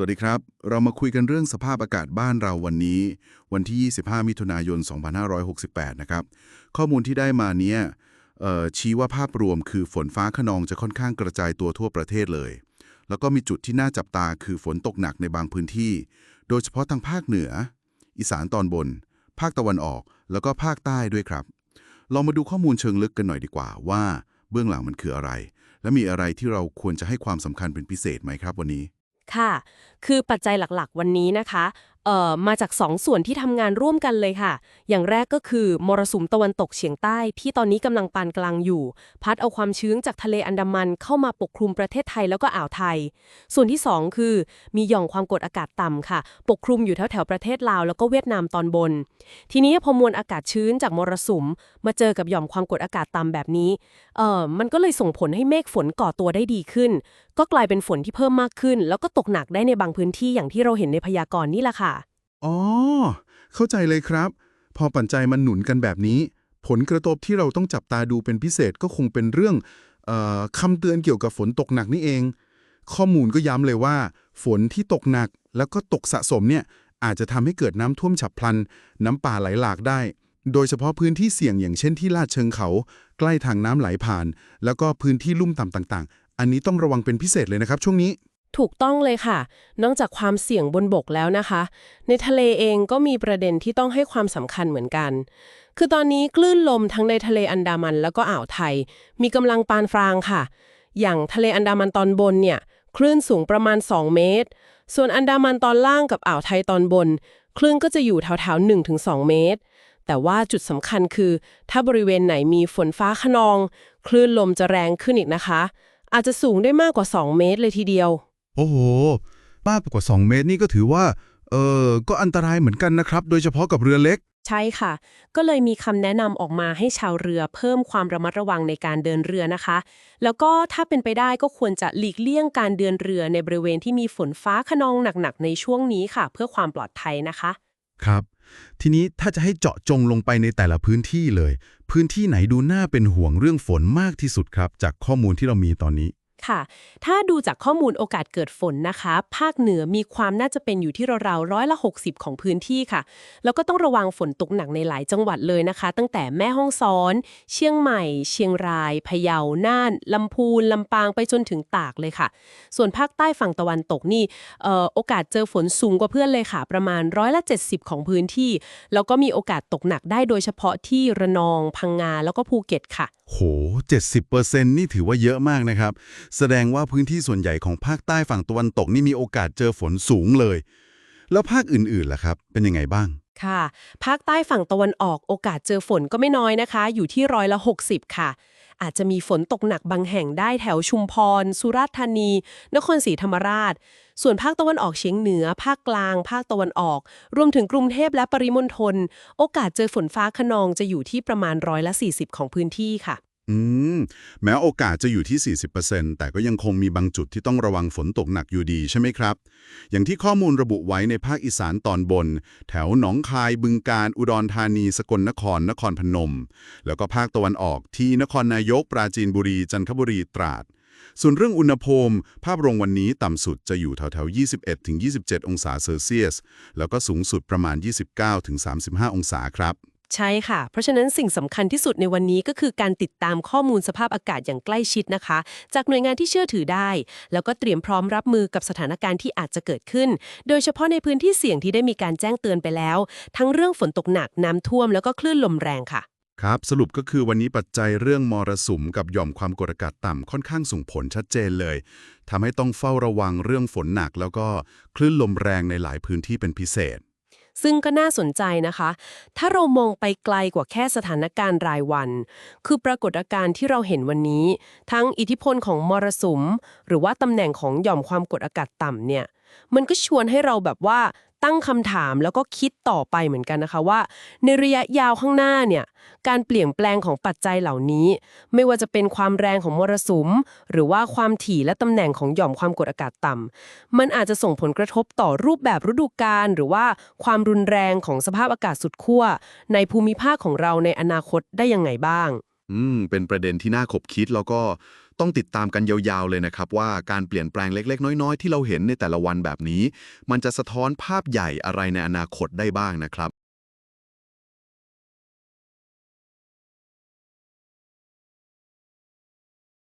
วัสดีครับ เรามาคุยกันเรื่องสภาพอากาศบ้านเราวันนี้ วันที่ 25 มิถุนายน 2568 นะครับ ข้อมูลที่ได้มาเนี้ยชี้ว่าภาพรวมคือฝนฟ้าขนองจะค่อนข้างกระจายตัวทั่วประเทศเลย แล้วก็มีจุดที่น่าจับตาคือฝนตกหนักในบางพื้นที่ โดยเฉพาะทางภาคเหนือ อีสานตอนบน ภาคตะวันออก แล้วก็ภาคใต้ด้วยครับ ลองมาดูข้อมูลเชิงลึกกันหน่อยดีกว่าว่าเบื้องหลังมันคืออะไร และมีอะไรที่เราควรจะให้ความสำคัญเป็นพิเศษไหมครับวันนี้ ค่ะ คือปัจจัยหลักๆ วันนี้นะคะ เอ่อมาจาก2ส่วนที่ทำงานร่วมกันเลยค่ะ อย่างแรกก็คือมรสุมตะวันตกเฉียงใต้ที่ตอนนี้กำลังปานกลางอยู่ พัดเอาความชื้นจากทะเลอันดามันเข้ามาปกคลุมประเทศไทยแล้วก็อ่าวไทย ส่วนที่ 2 คือ มีหย่อมความกดอากาศต่ำค่ะ ปกคลุมอยู่แถวๆประเทศลาวแล้วก็เวียดนามตอนบน ทีนี้พอมวลอากาศชื้นจากมรสุม มาเจอกับหย่อมความกดอากาศต่ำแบบนี้เอ่อมันก็เลยส่งผลให้เมฆฝนก่อตัวได้ดีขึ้น ก็กลายเป็นฝนที่เพิ่มมากขึ้น แล้วก็ตกหนักได้ในบางพื้นที่อย่างที่เราเห็นในพยากรณ์นี่แหละค่ะ อ๋อ เข้าใจเลยครับ พอปัจจัยมันหนุนกันแบบนี้ ผลกระทบที่เราต้องจับตาดูเป็นพิเศษก็คงเป็นเรื่องออคำเตือนเกี่ยวกับฝนตกหนักนี่เอง ข้อมูลก็ย้ำเลยว่า ฝนที่ตกหนักแล้วก็ตกสะสมเนี่ยอาจจะทำให้เกิดน้ำท่วมฉับพลัน น้ำป่าไหลหลากได้ โดยเฉพาะพื้นที่เสี่ยงอย่างเช่นที่ลาดเชิงเขา ใกล้ทางน้ำไหลผ่าน แล้วก็พื้นที่ลุ่มต่ำต่าง ๆ อันนี้ต้องระวังเป็นพิเศษเลยนะครับช่วงนี้ ถูกต้องเลยค่ะ นอกจากความเสี่ยงบนบกแล้วนะคะ ในทะเลเองก็มีประเด็นที่ต้องให้ความสำคัญเหมือนกัน คือตอนนี้คลื่นลมทั้งในทะเลอันดามันแล้วก็อ่าวไทย มีกำลังปานกลางค่ะ อย่างทะเลอันดามันตอนบนเนี่ยคลื่นสูงประมาณ 2 เมตร ส่วนอันดามันตอนล่างกับอ่าวไทยตอนบน คลื่นก็จะอยู่แถวๆ1-2 เมตร แต่ว่าจุดสำคัญคือ ถ้าบริเวณไหนมีฝนฟ้าขนอง คลื่นลมจะแรงขึ้นอีกนะคะ อาจจะสูงได้มากกว่า 2 เมตรเลยทีเดียว อ้โหมากกว่า 2 เมตรนี่ก็ถือว่า เออก็อันตรายเหมือนกันนะครับ โดยเฉพาะกับเรือเล็ก ใช่ค่ะ ก็เลยมีคำแนะนำออกมาให้ชาวเรือเพิ่มความระมัดระวังในการเดินเรือนะคะ แล้วก็ถ้าเป็นไปได้ก็ควรจะหลีกเลี่ยงการเดินเรือในบริเวณที่มีฝนฟ้าขนองหนักๆในช่วงนี้ค่ะ เพื่อความปลอดภัยนะคะ ครับ ทีนี้ถ้าจะให้เจาะจงลงไปในแต่ละพื้นที่เลย พื้นที่ไหนดูน่าเป็นห่วงเรื่องฝนมากที่สุดครับ จากข้อมูลที่เรามีตอนนี้ ค่ะ ถ้าดูจากข้อมูลโอกาสเกิดฝนนะคะ ภาคเหนือมีความน่าจะเป็นอยู่ที่ราวๆร้อยละ 60 ของพื้นที่ค่ะ แล้วก็ต้องระวังฝนตกหนักในหลายจังหวัดเลยนะคะ ตั้งแต่แม่ฮ่องสอน เชียงใหม่ เชียงราย พะเยา น่าน ลำพูน ลำปาง ไปจนถึงตากเลยค่ะ ส่วนภาคใต้ฝั่งตะวันตกนี่โอกาสเจอฝนสูงกว่าเพื่อนเลยค่ะ ประมาณร้อยละ70 ของพื้นที่ แล้วก็มีโอกาสตกหนักได้โดยเฉพาะที่ระนอง พังงา แล้วก็ภูเก็ตค่ะ โห 70%นี่ถือว่าเยอะมากนะครับแสดงว่าพื้นที่ส่วนใหญ่ของภาคใต้ฝั่งตะวันตกนี่มีโอกาสเจอฝนสูงเลย แล้วภาคอื่นๆล่ะครับ เป็นยังไงบ้างค่ะ ภาคใต้ฝั่งตะวันออกโอกาสเจอฝนก็ไม่น้อยนะคะ อยู่ที่ร้อยละ 60 ค่ะ อาจจะมีฝนตกหนักบางแห่งได้แถวชุมพร สุราษฎร์ธานี นครศรีธรรมราช ส่วนภาคตะวันออกเฉียงเหนือ ภาคกลาง ภาคตะวันออก รวมถึงกรุงเทพและปริมณฑลโอกาสเจอฝนฟ้าขนองจะอยู่ที่ประมาณร้อยละ 40 ของพื้นที่ค่ะ อืม แม้โอกาสจะอยู่ที่ 40%แต่ก็ยังคงมีบางจุดที่ต้องระวังฝนตกหนักอยู่ดีใช่ไหมครับ อย่างที่ข้อมูลระบุไว้ในภาคอีสานตอนบน แถวหนองคาย บึงกาฬอุดรธานี สกลนคร นครพนม แล้วก็ภาคตะวันออกที่นครนายก ปราจีนบุรี จันทบุรี ตราด ส่วนเรื่องอุณหภูมิ ภาพรวมวันนี้ต่ำสุดจะอยู่แถวๆ 21-27 องศาเซลเซียส แล้วก็สูงสุดประมาณ 29-35 องศาครับ ใช่ค่ะ เพราะฉะนั้นสิ่งสำคัญที่สุดในวันนี้ก็คือการติดตามข้อมูลสภาพอากาศอย่างใกล้ชิดนะคะ จากหน่วยงานที่เชื่อถือได้ แล้วก็เตรียมพร้อมรับมือกับสถานการณ์ที่อาจจะเกิดขึ้น โดยเฉพาะในพื้นที่เสี่ยงที่ได้มีการแจ้งเตือนไปแล้ว ทั้งเรื่องฝนตกหนักน้ำท่วมแล้วก็คลื่นลมแรงค่ะ ครับ สรุปก็คือวันนี้ปัจจัยเรื่องมรสุมกับหย่อมความกดอากาศต่ำค่อนข้างส่งผลชัดเจนเลยทำให้ต้องเฝ้าระวังเรื่องฝนหนัก แล้วก็คลื่นลมแรงในหลายพื้นที่เป็นพิเศษ ซึ่งก็น่าสนใจนะคะ ถ้าเรามองไปไกลกว่าแค่สถานการณ์รายวัน คือปรากฏการณ์ที่เราเห็นวันนี้ ทั้งอิทธิพลของมรสุม หรือว่าตำแหน่งของหย่อมความกดอากาศต่ำเนี่ย มันก็ชวนให้เราแบบว่า ตั้งคำถามแล้วก็คิดต่อไปเหมือนกันนะคะว่า ในระยะยาวข้างหน้าเนี่ยการเปลี่ยนแปลงของปัจจัยเหล่านี้ ไม่ว่าจะเป็นความแรงของมรสุม หรือว่าความถี่และตำแหน่งของหย่อมความกดอากาศต่ำมันอาจจะส่งผลกระทบต่อรูปแบบฤดูกาลหรือว่าความรุนแรงของสภาพอากาศสุดขั้วในภูมิภาคของเราในอนาคตได้ยังไงบ้าง อืม เป็นประเด็นที่น่าขบคิดแล้วก็ ต้องติดตามกันยาวๆเลยนะครับ ว่าการเปลี่ยนแปลงเล็ก ๆ น้อย ๆ ที่เราเห็นในแต่ละวันแบบนี้ มันจะสะท้อนภาพใหญ่อะไรในอนาคตได้บ้างนะครับ